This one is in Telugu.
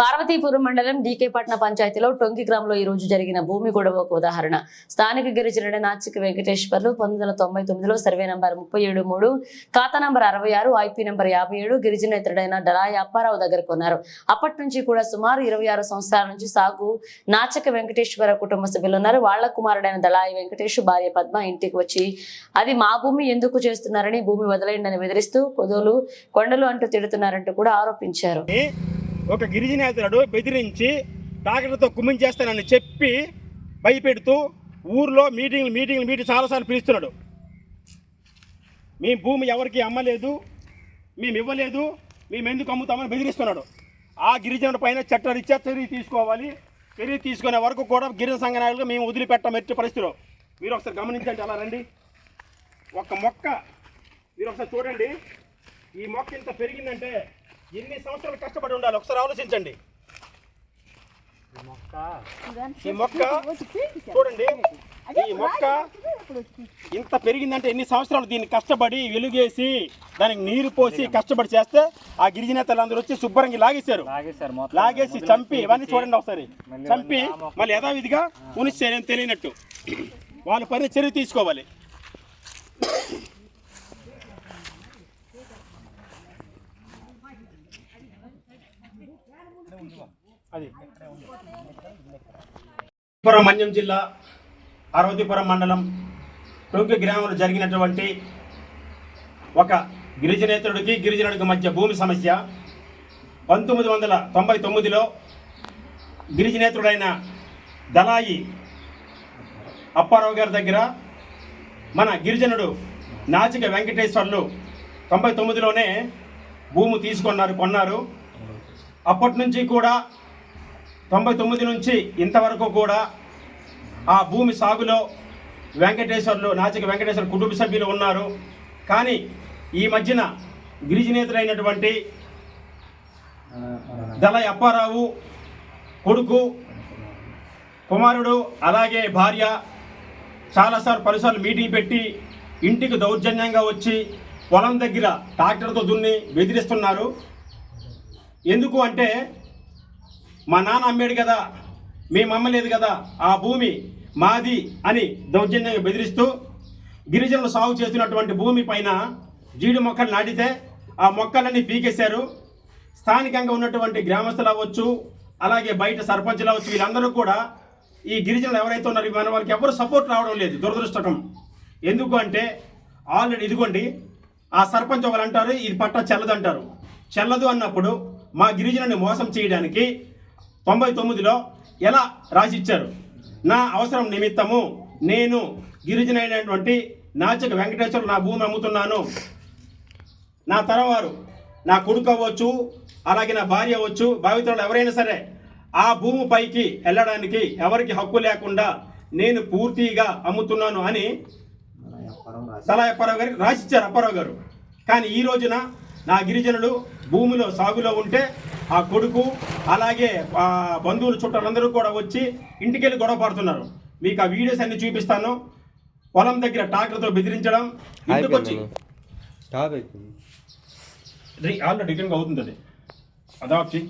పార్వతీపురం మండలం డీకేపట్న పంచాయతీలో టొంకి గ్రామంలో ఈ రోజు జరిగిన భూమి గొడవకు ఉదాహరణ. స్థానిక గిరిజనుడ నాచిక వెంకటేశ్వర్లు పంతొమ్మిది వందల తొంభై తొమ్మిదిలో సర్వే నంబర్ ముప్పై ఏడు మూడు ఖాతా నంబర్ అరవై ఆరు ఐపీ నంబర్ యాభై ఏడు గిరిజనేతరుడైన డలాయి అప్పారావు దగ్గర కొన్నారు. అప్పటి నుంచి కూడా సుమారు ఇరవై ఆరు సంవత్సరాల నుంచి సాగు నాచక వెంకటేశ్వర కుటుంబ సభ్యులు ఉన్నారు. వాళ్ళ కుమారుడైన దళాయి వెంకటేష్ భార్య పద్మ ఇంటికి వచ్చి అది మా భూమి ఎందుకు చేస్తున్నారని భూమి వదిలేయండి బెదిరిస్తూ పొదలు కొండలు అంటూ తిడుతున్నారంటూ కూడా ఆరోపించారు. ఒక గిరిజనేతరుడు బెదిరించి డాక్టర్తో కుమ్మించేస్తానని చెప్పి భయపెడుతూ ఊర్లో మీటింగ్లు మీటింగ్లు మీటింగ్ చాలాసార్లు పిలుస్తున్నాడు. మేము భూమి ఎవరికి అమ్మలేదు మేము ఇవ్వలేదు మేము ఎందుకు అమ్ముతామని బెదిరిస్తున్నాడు. ఆ గిరిజనుడి పైన చట్టరీత్యా చర్య తీసుకోవాలి. చర్య తీసుకునే వరకు కూడా గిరిజన సంఘ నాయకులుగా మేము వదిలిపెట్టాం ఎట్టి పరిస్థితిలో. మీరు ఒకసారి గమనించండి అలా రండి. ఒక మొక్క మీరు ఒకసారి చూడండి. ఈ మొక్క ఇంత పెరిగిందంటే ఎన్ని సంవత్సరాలు కష్టపడి ఉండాలి? ఒకసారి ఆలోచించండి. ఈ మొక్క చూడండి. ఈ మొక్క ఇంత పెరిగిందంటే ఎన్ని సంవత్సరాలు దీన్ని కష్టపడి వెలుగేసి దానికి నీరు పోసి కష్టపడి చేస్తే ఆ గిరిజనేతలందరూ వచ్చి శుభ్రంగా లాగేశారు. లాగేసి చంపి ఇవన్నీ చూడండి ఒకసారి. చంపి మళ్ళీ యథావిధిగా ఉనిస్తే తెలియనట్టు. వాళ్ళ పని చర్య తీసుకోవాలి. అది మన్యం జిల్లా అరవతిపురం మండలం టొంకి గ్రామంలో జరిగినటువంటి ఒక గిరిజనేతరుడికి గిరిజనుడికి మధ్య భూమి సమస్య. పంతొమ్మిది వందల తొంభై తొమ్మిదిలో గిరిజనేతరుడైన దళాయి అప్పారావు గారి దగ్గర మన గిరిజనుడు నాచిక వెంకటేశ్వర్లు తొంభై తొమ్మిదిలోనే భూమి తీసుకున్నారు కొన్నారు. అప్పటి నుంచి కూడా తొంభై తొమ్మిది నుంచి ఇంతవరకు కూడా ఆ భూమి సాగులో వెంకటేశ్వర్లు నాచిక వెంకటేశ్వర కుటుంబ సభ్యులు ఉన్నారు. కానీ ఈ మధ్యన గిరిజనేతరైనటువంటి దళ అప్పారావు కొడుకు కుమారుడు అలాగే భార్య చాలాసార్లు పలుసార్లు మీటింగ్ పెట్టి ఇంటికి దౌర్జన్యంగా వచ్చి పొలం దగ్గర ట్రాక్టర్తో దున్ని బెదిరిస్తున్నారు. ఎందుకు అంటే మా నాన్న అమ్మాడు కదా మేము అమ్మలేదు కదా ఆ భూమి మాది అని దౌర్జన్యంగా బెదిరిస్తూ గిరిజనులు సాగు చేస్తున్నటువంటి భూమి పైన జీడి మొక్కలు నాటితే ఆ మొక్కలన్నీ పీకేశారు. స్థానికంగా ఉన్నటువంటి గ్రామస్తులు అవ్వచ్చు అలాగే బయట సర్పంచులు అవ్వచ్చు వీళ్ళందరూ కూడా ఈ గిరిజనులు ఎవరైతే ఉన్నారో మన వాళ్ళకి ఎవరు సపోర్ట్ రావడం లేదు దురదృష్టకం ఎందుకు అంటే ఆల్రెడీ ఇదిగోండి ఆ సర్పంచ్ ఒకరు అంటారు ఇది పట్ట చెల్లదు అంటారు. చెల్లదు అన్నప్పుడు మా గిరిజనుని మోసం చేయడానికి తొంభై తొమ్మిదిలో ఎలా రాసిచ్చారు? నా అవసరం నిమిత్తము నేను గిరిజనైనటువంటి నాచక వెంకటేశ్వరు నా భూమి అమ్ముతున్నాను. నా తరవారు నా కొడుకు అవ్వచ్చు అలాగే నా భార్య అవ్వచ్చు భావితరులు ఎవరైనా సరే ఆ భూమి పైకి వెళ్ళడానికి ఎవరికి హక్కు లేకుండా నేను పూర్తిగా అమ్ముతున్నాను అని సలా అప్పారావు గారికి రాసిచ్చారు అప్పారావు గారు. కానీ ఈ రోజున నా గిరిజనులు భూమిలో సాగులో ఉంటే ఆ కొడుకు అలాగే ఆ బంధువులు చుట్టాలందరూ కూడా వచ్చి ఇంటికెళ్ళి గొడవ పడుతున్నారు. మీకు ఆ వీడియోస్ అన్ని చూపిస్తాను. పొలం దగ్గర ట్రాక్టర్తో బెదిరించడం. ఇంటికి వచ్చి ఆల్రెడీ అవుతుంది అది. అదాప్చి